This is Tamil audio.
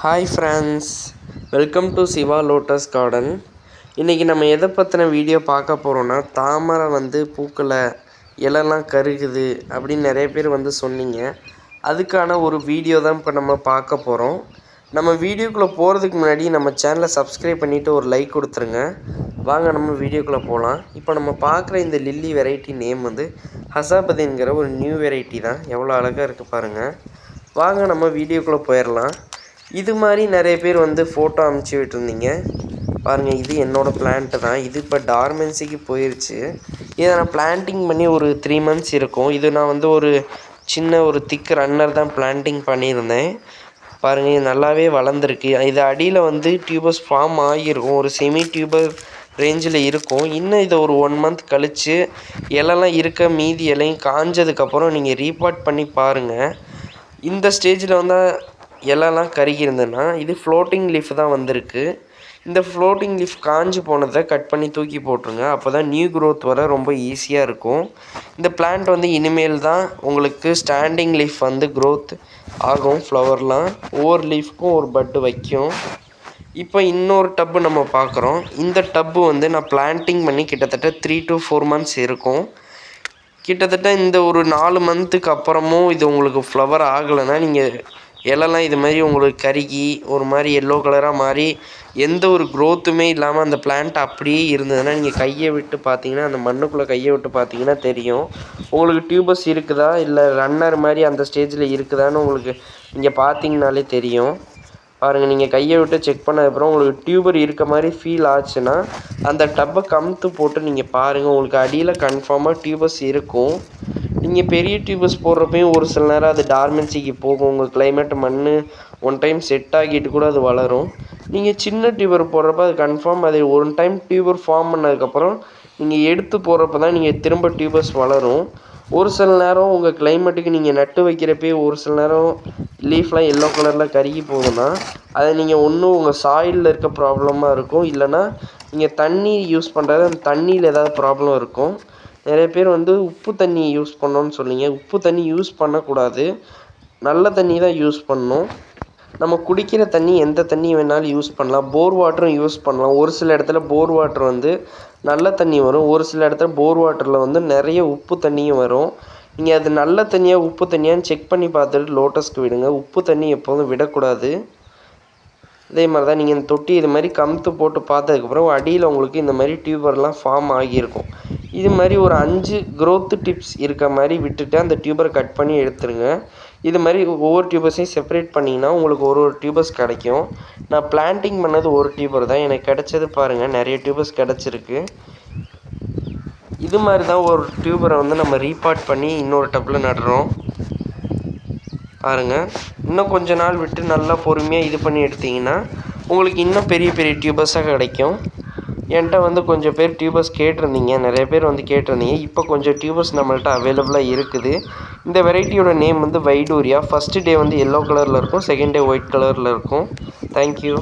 Hi friends welcome to Siva lotus garden இன்றைக்கி நம்ம எதை பற்றின வீடியோ பார்க்க போகிறோன்னா தாமரை வந்து பூக்களை இலெல்லாம் கருகுது அப்படின்னு நிறைய பேர் வந்து சொன்னீங்க. அதுக்கான ஒரு வீடியோ தான் இப்போ நம்ம பார்க்க போகிறோம் நம்ம வீடியோக்குள்ளே போகிறதுக்கு முன்னாடி நம்ம சேனலை சப்ஸ்கிரைப் பண்ணிவிட்டு ஒரு லைக் கொடுத்துருங்க. வாங்க நம்ம வீடியோக்குள்ளே போகலாம் இப்போ நம்ம பார்க்குற இந்த லில்லி வெரைட்டி நேம் வந்து ஹசாபதிங்கிற ஒரு நியூ வெரைட்டி தான். எவ்வளோ அழகாக இருக்குது பாருங்கள் வாங்க நம்ம வீடியோக்குள்ளே போயிடலாம் இது மாதிரி நிறைய பேர் வந்து ஃபோட்டோ அமுச்சு விட்டுருந்தீங்க. பாருங்கள் இது என்னோடய பிளான்ட்டு தான். இது இப்போ டார்மென்சிக்கு போயிடுச்சு இதை நான் பிளான்டிங் பண்ணி ஒரு த்ரீ மந்த்ஸ் இருக்கும். இது நான் வந்து ஒரு சின்ன ஒரு திக் ரன்னர் தான் பிளான்டிங் பண்ணியிருந்தேன். பாருங்கள் இது நல்லாவே வளர்ந்துருக்கு. இது அடியில் வந்து டியூபர்ஸ் ஃபார்ம் ஆகியிருக்கும். ஒரு செமி டியூபர் ரேஞ்சில் இருக்கும். இன்னும் இதை ஒரு ஒன் மந்த் கழித்து இலலாம் இருக்க மீதி இலையும் காஞ்சதுக்கப்புறம் நீங்கள் ரீபார்ட் பண்ணி பாருங்கள் இந்த ஸ்டேஜில் வந்தால் இலலாம் கருகி இருந்ததுன்னா இது ஃப்ளோட்டிங் லீஃப் தான் வந்திருக்கு. இந்த ஃப்ளோட்டிங் லீஃப் காஞ்சி போனதை கட் பண்ணி தூக்கி போட்டுருங்க. அப்போ தான் நியூ க்ரோத் வர ரொம்ப ஈஸியாக இருக்கும். இந்த பிளான்ட் வந்து இனிமேல் தான் உங்களுக்கு ஸ்டாண்டிங் லீஃப் வந்து க்ரோத் ஆகும். ஃப்ளவர்லாம் ஒவ்வொரு லீஃப்க்கும் ஒரு பட்டு வைக்கும். இப்போ இன்னொரு டப்பு நம்ம பார்க்குறோம். இந்த டப்பு வந்து நான் பிளான்டிங் பண்ணி கிட்டத்தட்ட த்ரீ டு ஃபோர் மந்த்ஸ் இருக்கும். கிட்டத்தட்ட இந்த ஒரு நாலு மந்த்துக்கு அப்புறமும் இது உங்களுக்கு ஃப்ளவர் ஆகலைன்னா நீங்கள் இலலாம் இது மாதிரி உங்களுக்கு கருகி ஒரு மாதிரி எல்லோ கலராக மாறி எந்த ஒரு க்ரோத்துமே இல்லாமல் அந்த பிளான்ட் அப்படியே இருந்ததுன்னா நீங்கள் கையை விட்டு பார்த்தீங்கன்னா அந்த மண்ணுக்குள்ளே கையை விட்டு பார்த்தீங்கன்னா தெரியும். உங்களுக்கு டியூபஸ் இருக்குதா? இல்லை ரன்னர் மாதிரி அந்த ஸ்டேஜில் இருக்குதான்னு உங்களுக்கு நீங்கள் பார்த்தீங்கனாலே தெரியும். பாருங்கள் நீங்கள் கையை விட்டு செக் பண்ணதுக்கப்புறம் உங்களுக்கு டியூபர் இருக்க மாதிரி ஃபீல் ஆச்சுன்னா அந்த டப்பை கமுத்து போட்டு நீங்கள் பாருங்கள் உங்களுக்கு அடியில் கன்ஃபார்மாக டியூபஸ் இருக்கும். நீங்கள் பெரிய டியூபஸ் போடுறப்பையும் ஒரு சில நேரம் அது டார்மென்சிக்கு போகும். உங்கள் கிளைமேட் மண் ஒன் டைம் செட் ஆகிட்டு கூட அது வளரும். நீங்கள் சின்ன டியூபர் போடுறப்ப அது கன்ஃபார்ம் அது ஒன் டைம் டியூபர் ஃபார்ம் பண்ணதுக்கப்புறம் நீங்கள் எடுத்து போடுறப்ப தான் நீங்கள் திரும்ப டியூபஸ் வளரும். ஒரு சில நேரம் உங்கள் கிளைமேட்டுக்கு நீங்கள் நட்டு வைக்கிறப்பே ஒரு சில நேரம் லீஃப்லாம் எல்லோ கலரில் கருகி போகுதுன்னா அதை நீங்கள் ஒன்றும் உங்கள் சாயிலில் இருக்க ப்ராப்ளமாக இருக்கும். இல்லைன்னா நீங்கள் தண்ணி யூஸ் பண்ணுறது அந்த தண்ணியில் ஏதாவது ப்ராப்ளம் இருக்கும். நிறைய பேர் வந்து உப்பு தண்ணி யூஸ் பண்ணோன்னு சொன்னீங்க. உப்பு தண்ணி யூஸ் பண்ணக்கூடாது. நல்ல தண்ணி தான் யூஸ் பண்ணணும். நம்ம குடிக்கிற தண்ணி எந்த தண்ணி வேணாலும் யூஸ் பண்ணலாம். போர் வாட்டரும் யூஸ் பண்ணலாம். ஒரு சில இடத்துல போர் வாட்டர் வந்து நல்ல தண்ணி வரும். ஒரு சில இடத்துல போர் வாட்டரில் வந்து நிறைய உப்பு தண்ணியும் வரும். நீங்கள் அது நல்ல தண்ணியாக உப்பு தண்ணியான்னு செக் பண்ணி பார்த்துட்டு லோட்டஸ்க்கு விடுங்க. உப்பு தண்ணி எப்போதும் விடக்கூடாது. அதே மாதிரி தான் நீங்கள் இந்த தொட்டி இது மாதிரி கமுத்து போட்டு பார்த்ததுக்கப்புறம் அடியில் உங்களுக்கு இந்த மாதிரி டியூபர்லாம் ஃபார்ம் ஆகியிருக்கும். இது மாதிரி ஒரு அஞ்சு க்ரோத்து டிப்ஸ் இருக்க மாதிரி விட்டுட்டு அந்த டியூபரை கட் பண்ணி எடுத்துருங்க. இது மாதிரி ஒவ்வொரு டியூபர்ஸையும் செப்பரேட் பண்ணிங்கன்னா உங்களுக்கு ஒரு ஒரு டியூபர்ஸ் கிடைக்கும். நான் பிளான்டிங் பண்ணது ஒரு டியூபர் தான். எனக்கு கிடைச்சது பாருங்கள் நிறைய டியூபர்ஸ் கிடச்சிருக்கு. இது மாதிரி தான் ஒரு டியூபரை வந்து நம்ம ரீபார்ட் பண்ணி இன்னொரு டப்பில் நடுறோம். பாருங்கள் இன்னும் கொஞ்ச நாள் விட்டு நல்லா பொறுமையாக இது பண்ணி எடுத்திங்கன்னா உங்களுக்கு இன்னும் பெரிய பெரிய டியூபர்ஸாக கிடைக்கும். என்கிட்ட வந்து கொஞ்சம் பேர் டியூபர்ஸ் கேட்டிருந்தீங்க. நிறைய பேர் வந்து கேட்டிருந்தீங்க. இப்போ கொஞ்சம் டியூபர்ஸ் நம்மள்ட்ட அவைலபிளாக இருக்குது. இந்த வெரைட்டியோட நேம் வந்து வைடூரியா. ஃபஸ்ட்டு டே வந்து எல்லோ கலரில் இருக்கும். செகண்ட் டே ஒயிட் கலரில் இருக்கும். தேங்க்யூ